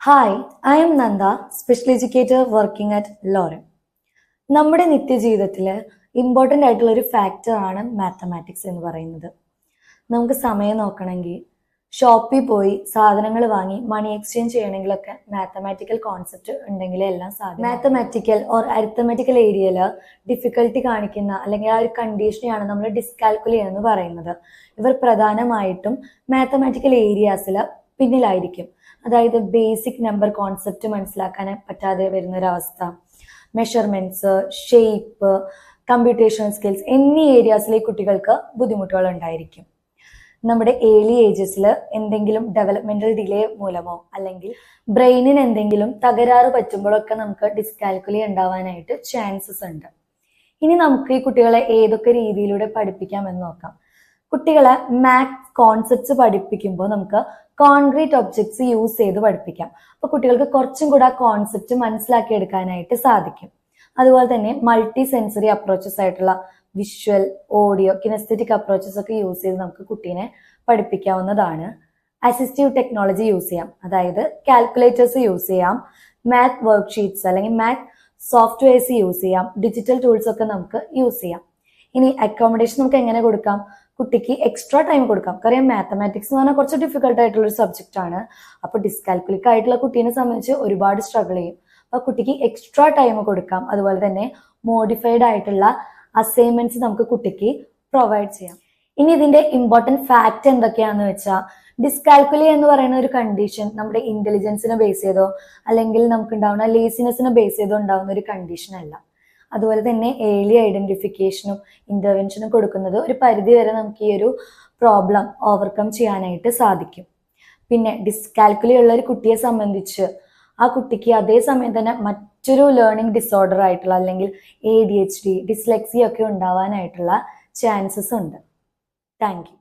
Hi I'm Nanda special educator working at Lauren നമ്മുടെ നിത്യജീവിതത്തിൽ important ആയിട്ടുള്ള ഒരു ഫാക്ടർ ആണ് മാത്തമാറ്റിക്സ് എന്ന് പറയുന്നത്. നമുക്ക് സമയം നോക്കണമെങ്കിൽ ഷോപ്പിൽ പോയി സാധനങ്ങൾ വാങ്ങി മണി എക്സ്ചേഞ്ച് ചെയ്യണമെങ്കിലൊക്കെ മാത്തമാറ്റിക്കൽ കോൺസെപ്റ്റ് ഉണ്ടെങ്കിലേ എല്ലാം സാധിക്കും മാത്തമാറ്റിക്കൽ ഓർ അരിത്തമാറ്റിക്കൽ ഏരിയയിൽ ഡിഫിക്കൽട്ടി കാണിക്കുന്ന അല്ലെങ്കിൽ ആ ഒരു കണ്ടീഷനെയാണ് നമ്മൾ ഡിസ്കാൽക്കുലേറ്റ് എന്ന് പറയുന്നത്. ഇവർ പ്രധാനമായിട്ടും മാത്തമാറ്റിക്കൽ ഏരിയാസിൽ പിന്നിലായിരിക്കും. അതായത് ബേസിക് നമ്പർ കോൺസെപ്റ്റ് മനസ്സിലാക്കാൻ പറ്റാതെ വരുന്ന ഒരവസ്ഥ മെഷർമെന്റ്സ് ഷേപ്പ് കമ്പ്യൂട്ടേഷണൽ സ്കിൽസ് എന്നീ ഏരിയാസിലെ കുട്ടികൾക്ക് ബുദ്ധിമുട്ടുകൾ ഉണ്ടായിരിക്കും നമ്മുടെ ഏർലി ഏജസിൽ എന്തെങ്കിലും ഡെവലപ്മെന്റൽ ഡിലേ മൂലമോ അല്ലെങ്കിൽ ബ്രെയിനിന് എന്തെങ്കിലും തകരാറ് പറ്റുമ്പോഴൊക്കെ നമുക്ക് ഡിസ്കാൽക്കുലി ഉണ്ടാവാനായിട്ട് ചാൻസസ് ഉണ്ട്. ഇനി നമുക്ക് ഈ കുട്ടികളെ ഏതൊക്കെ രീതിയിലൂടെ പഠിപ്പിക്കാമെന്ന് നോക്കാം. കുട്ടികളെ മാത്സ് കോൺസെപ്റ്റ്സ് പഠിപ്പിക്കുമ്പോൾ നമുക്ക് കോൺക്രീറ്റ് ഒബ്ജക്ട്സ് യൂസ് ചെയ്ത് പഠിപ്പിക്കാം. അപ്പോൾ കുട്ടികൾക്ക് കുറച്ചും കൂടെ ആ കോൺസെപ്റ്റ് മനസ്സിലാക്കി എടുക്കാനായിട്ട് സാധിക്കും. അതുപോലെ തന്നെ മൾട്ടി സെൻസറി അപ്രോച്ചസ് ആയിട്ടുള്ള വിഷ്വൽ ഓഡിയോ കിനസ്തറ്റിക് അപ്രോച്ചസ് ഒക്കെ യൂസ് ചെയ്ത് നമുക്ക് കുട്ടീനെ പഠിപ്പിക്കാവുന്നതാണ്. അസിസ്റ്റീവ് ടെക്നോളജി യൂസ് ചെയ്യാം. അതായത് കാൽക്കുലേറ്റേഴ്സ് യൂസ് ചെയ്യാം. മാത് വർക്ക് ഷീറ്റ്സ് അല്ലെങ്കിൽ മാത് സോഫ്റ്റ്വെയർസ് യൂസ് ചെയ്യാം. ഡിജിറ്റൽ ടൂൾസ് ഒക്കെ നമുക്ക് യൂസ് ചെയ്യാം. ഇനി അക്കോമഡേഷൻ നമുക്ക് എങ്ങനെ കൊടുക്കാം? കുട്ടിക്ക് എക്സ്ട്രാ ടൈം കൊടുക്കാം. കാരണം മാത്തമാറ്റിക്സ് എന്ന് പറഞ്ഞാൽ കുറച്ച് ഡിഫിക്കൽട്ട് ആയിട്ടുള്ള ഒരു സബ്ജക്റ്റ് ആണ്. അപ്പോൾ ഡിസ്കാൽക്കുലിക് ആയിട്ടുള്ള കുട്ടീനെ സംബന്ധിച്ച് ഒരുപാട് സ്ട്രഗിൾ ചെയ്യും. അപ്പോൾ കുട്ടിക്ക് എക്സ്ട്രാ ടൈം കൊടുക്കാം. അതുപോലെ തന്നെ മോഡിഫൈഡ് ആയിട്ടുള്ള അസൈൻമെന്റ്സ് നമുക്ക് കുട്ടിക്ക് പ്രൊവൈഡ് ചെയ്യാം. ഇനി ഇതിന്റെ ഇമ്പോർട്ടന്റ് ഫാക്റ്റ് എന്തൊക്കെയാന്ന് വെച്ചാൽ ഡിസ്കാൽക്കുലി എന്ന് പറയുന്ന ഒരു കണ്ടീഷൻ നമ്മുടെ ഇന്റലിജൻസിനെ ബേസ് ചെയ്തോ അല്ലെങ്കിൽ നമുക്ക് ഉണ്ടാവുന്ന ലേസിനെസ്സിനെ ബേസ് ചെയ്തോ ഉണ്ടാവുന്ന ഒരു കണ്ടീഷൻ അല്ല. അതുപോലെ തന്നെ ഏർലി ഐഡന്റിഫിക്കേഷനും ഇന്റർവെൻഷനും കൊടുക്കുന്നത് ഒരു പരിധി വരെ നമുക്ക് ഈ ഒരു പ്രോബ്ലം ഓവർകം ചെയ്യാനായിട്ട് സാധിക്കും. പിന്നെ ഡിസ്കാൽക്കുലി ഉള്ള ഒരു കുട്ടിയെ സംബന്ധിച്ച് ആ കുട്ടിക്ക് അതേ സമയം തന്നെ മറ്റൊരു ലേണിംഗ് ഡിസോർഡർ ആയിട്ടുള്ള അല്ലെങ്കിൽ A D H D dyslexia ഒക്കെ ഉണ്ടാവാനായിട്ടുള്ള ചാൻസസ് ഉണ്ട്. താങ്ക്